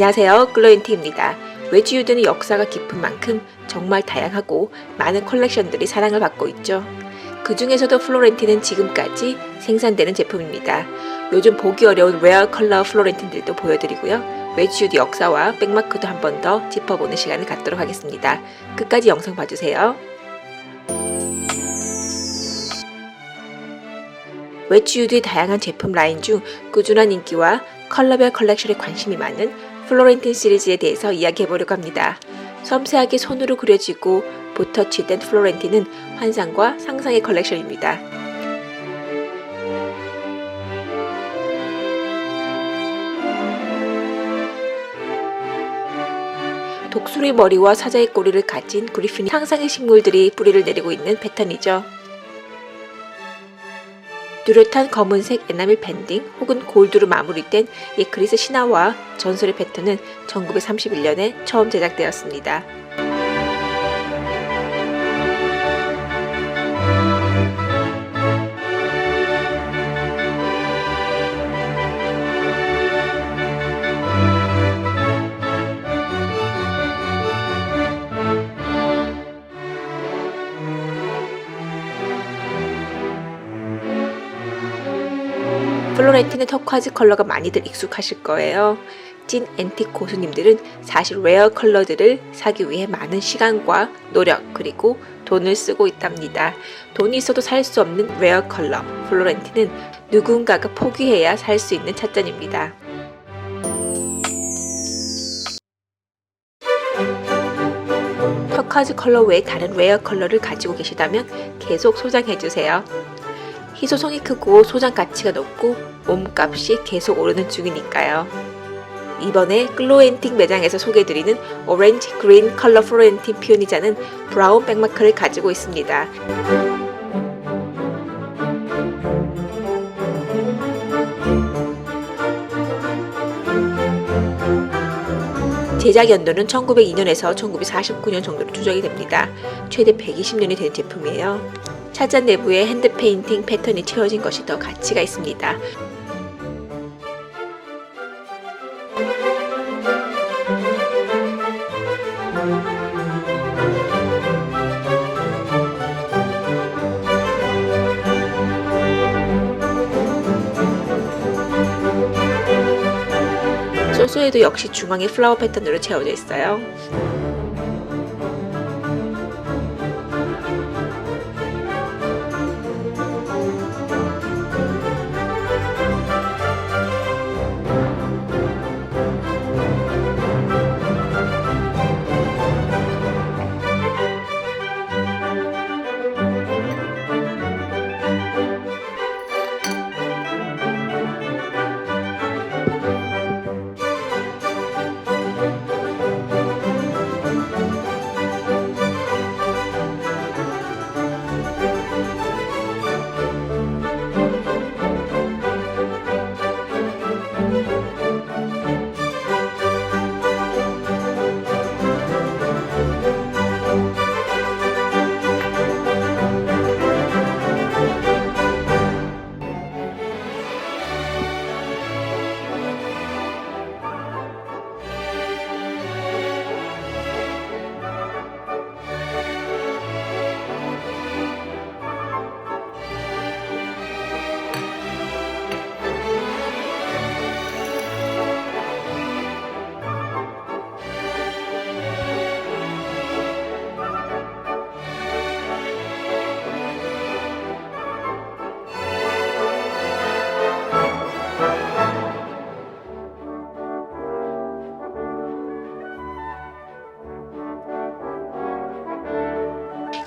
안녕하세요. 글로인티입니다. 웨지유드는 역사가 깊은 만큼 정말 다양하고 많은 컬렉션들이 사랑을 받고 있죠. 그 중에서도 플로렌틴은 지금까지 생산되는 제품입니다. 요즘 보기 어려운 레어 컬러 플로렌틴들도 보여드리고요. 웨지유드 역사와 백마크도 한 번 더 짚어보는 시간을 갖도록 하겠습니다. 끝까지 영상 봐주세요. 웨지유드의 다양한 제품 라인 중 꾸준한 인기와 컬러별 컬렉션에 관심이 많은 플로렌틴 시리즈에 대해서 이야기해 보려고 합니다. 섬세하게 손으로 그려지고 보터치된 플로렌틴은 환상과 상상의 컬렉션입니다. 독수리 머리와 사자의 꼬리를 가진 그리핀 상상의 식물들이 뿌리를 내리고 있는 패턴이죠. 뚜렷한 검은색 에나멜 밴딩 혹은 골드로 마무리된 이 그리스 신화와 전설의 패턴은 1931년에 처음 제작되었습니다. 플로렌틴의 터콰즈 컬러가 많이들 익숙하실 거예요. 찐 앤틱 고수님들은 사실 레어 컬러들을 사기 위해 많은 시간과 노력 그리고 돈을 쓰고 있답니다. 돈이 있어도 살 수 없는 레어 컬러 플로렌틴은 누군가가 포기해야 살 수 있는 찻잔입니다. 터카즈 컬러 외에 다른 레어 컬러를 가지고 계시다면 계속 소장해주세요. 희소성이 크고 소장 가치가 높고 몸값이 계속 오르는 중이니까요. 이번에 글로엔틱 매장에서 소개해드리는 오렌지 그린 컬러 플로렌틴 피오니자는 브라운 백마크를 가지고 있습니다. 제작 연도는 1902년에서 1949년 정도로 추정이 됩니다. 최대 120년이 된 제품이에요. 차잔 내부에 핸드 페인팅 패턴이 채워진 것이 더 가치가 있습니다. 소스에도 역시 중앙에 플라워 패턴으로 채워져 있어요.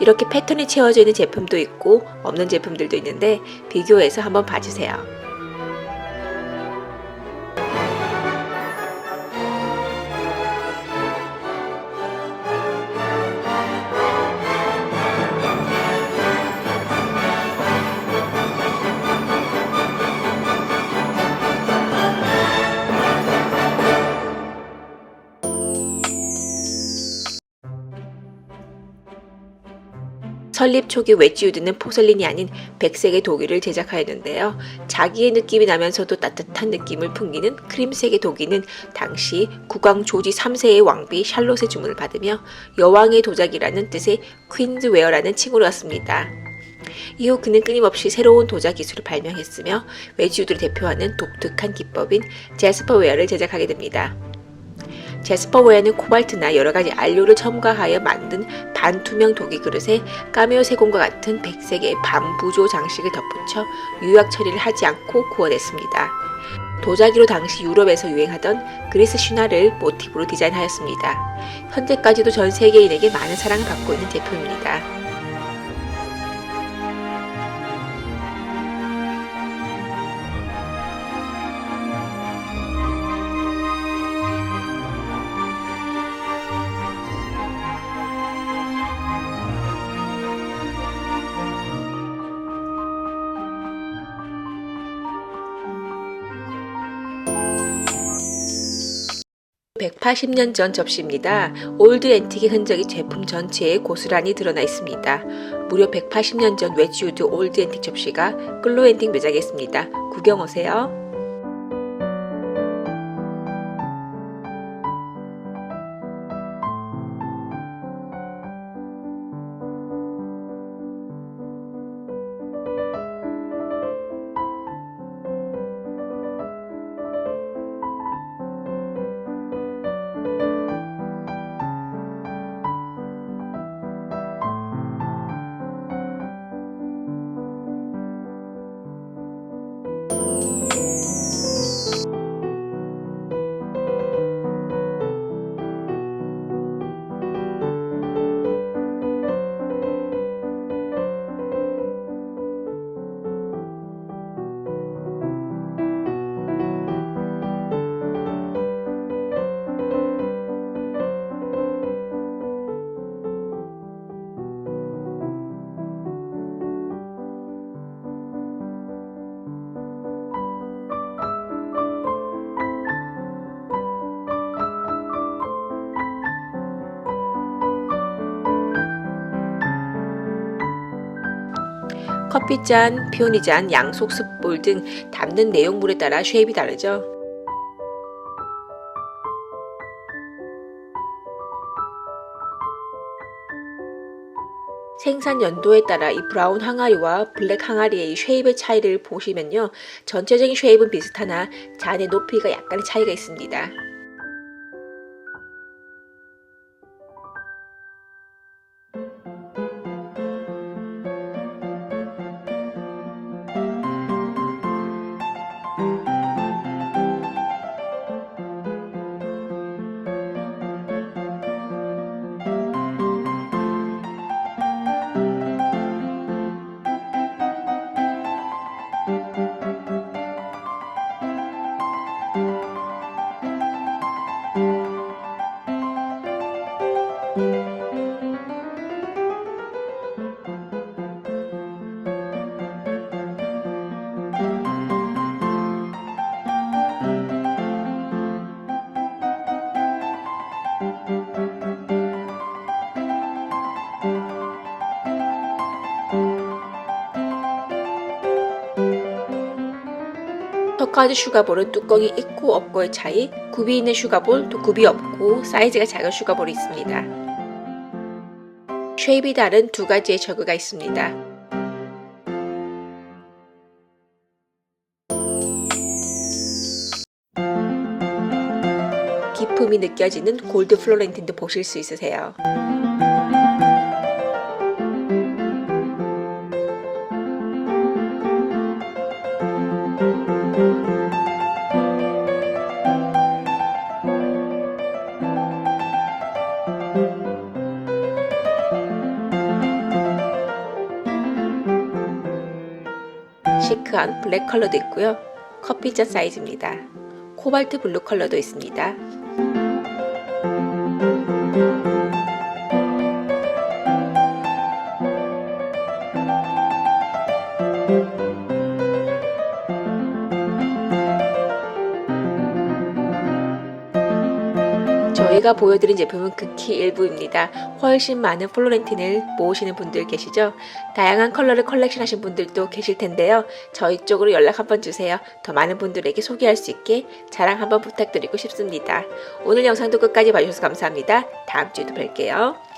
이렇게 패턴이 채워져 있는 제품도 있고 없는 제품들도 있는데 비교해서 한번 봐주세요. 설립 초기 웨지우드는 포슬린이 아닌 백색의 도기를 제작하였는데요. 자기의 느낌이 나면서도 따뜻한 느낌을 풍기는 크림색의 도기는 당시 국왕 조지 3세의 왕비 샬롯의 주문을 받으며 여왕의 도자기라는 뜻의 퀸즈웨어라는 칭호를 얻습니다. 이후 그는 끊임없이 새로운 도자 기술을 발명했으며 웨지우드를 대표하는 독특한 기법인 제스퍼웨어를 제작하게 됩니다. 제스퍼웨어는 코발트나 여러 가지 안료를 첨가하여 만든 반투명 도기 그릇에 까메오 세공과 같은 백색의 반부조 장식을 덧붙여 유약 처리를 하지 않고 구워냈습니다. 도자기로 당시 유럽에서 유행하던 그리스 신화를 모티브로 디자인하였습니다. 현재까지도 전 세계인에게 많은 사랑을 받고 있는 제품입니다. (180년) 전 접시입니다. 올드 앤틱의 흔적이 제품 전체에 고스란히 드러나 있습니다. 무려 180년 전 웨지우드 올드 앤틱 접시가 끌로 앤틱 매장에 있습니다. 구경 오세요. 커피잔, 피오니잔, 양속 숯볼 등 담는 내용물에 따라 쉐입이 다르죠. 생산 연도에 따라 이 브라운 항아리와 블랙 항아리의 이 쉐입의 차이를 보시면요. 전체적인 쉐입은 비슷하나 잔의 높이가 약간의 차이가 있습니다. 터카드 슈가볼은 뚜껑이 있고 없고의 차이, 굽이 있는 슈가볼, 또 굽이 없고 사이즈가 작은 슈가볼이 있습니다. 쉐입이 다른 두 가지의 저그가 있습니다. 느껴지는 골드 플로렌틴도 보실 수 있으세요. 시크한 블랙 컬러도 있고요. 커피잔 사이즈입니다. 코발트 블루 컬러도 있습니다. 저희가 보여드린 제품은 극히 일부입니다. 훨씬 많은 플로렌틴을 모으시는 분들 계시죠? 다양한 컬러를 컬렉션 하신 분들도 계실 텐데요. 저희 쪽으로 연락 한번 주세요. 더 많은 분들에게 소개할 수 있게 자랑 한번 부탁드리고 싶습니다. 오늘 영상도 끝까지 봐주셔서 감사합니다. 다음 주에도 뵐게요.